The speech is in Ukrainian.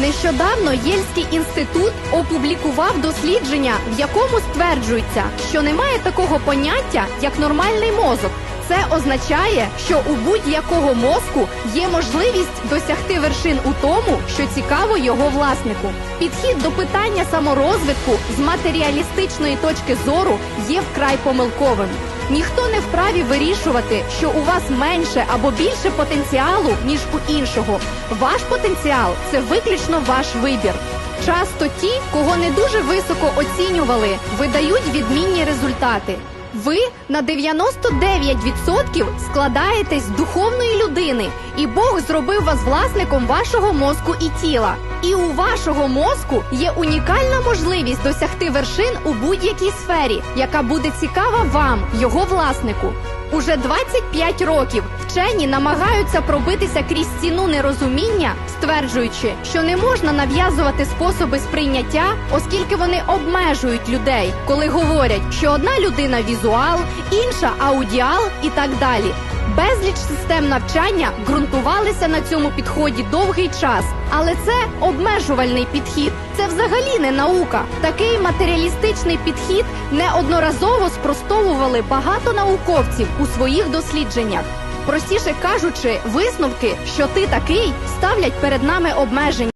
Нещодавно Єльський інститут опублікував дослідження, в якому стверджується, що немає такого поняття, як нормальний мозок. Це означає, що у будь-якого мозку є можливість досягти вершин у тому, що цікаво його власнику. Підхід до питання саморозвитку з матеріалістичної точки зору є вкрай помилковим. Ніхто не вправі вирішувати, що у вас менше або більше потенціалу, ніж у іншого. Ваш потенціал це виключно ваш вибір. Часто ті, кого не дуже високо оцінювали, видають відмінні результати. Ви на 99% складаєтесь з духовної людини, і Бог зробив вас власником вашого мозку і тіла. І у вашого мозку є унікальна можливість досягти вершин у будь-якій сфері, яка буде цікава вам, його власнику. Уже 25 років вчені намагаються пробитися крізь стіну нерозуміння, стверджуючи, що не можна нав'язувати способи сприйняття, оскільки вони обмежують людей, коли говорять, що одна людина візуал, інша аудіал і так далі. Безліч систем навчання ґрунтувалися на цьому підході довгий час, але це обмежувальний підхід. Це взагалі не наука. Такий матеріалістичний підхід неодноразово спростовували багато науковців у своїх дослідженнях. Простіше кажучи, висновки, що ти такий, ставлять перед нами обмеження.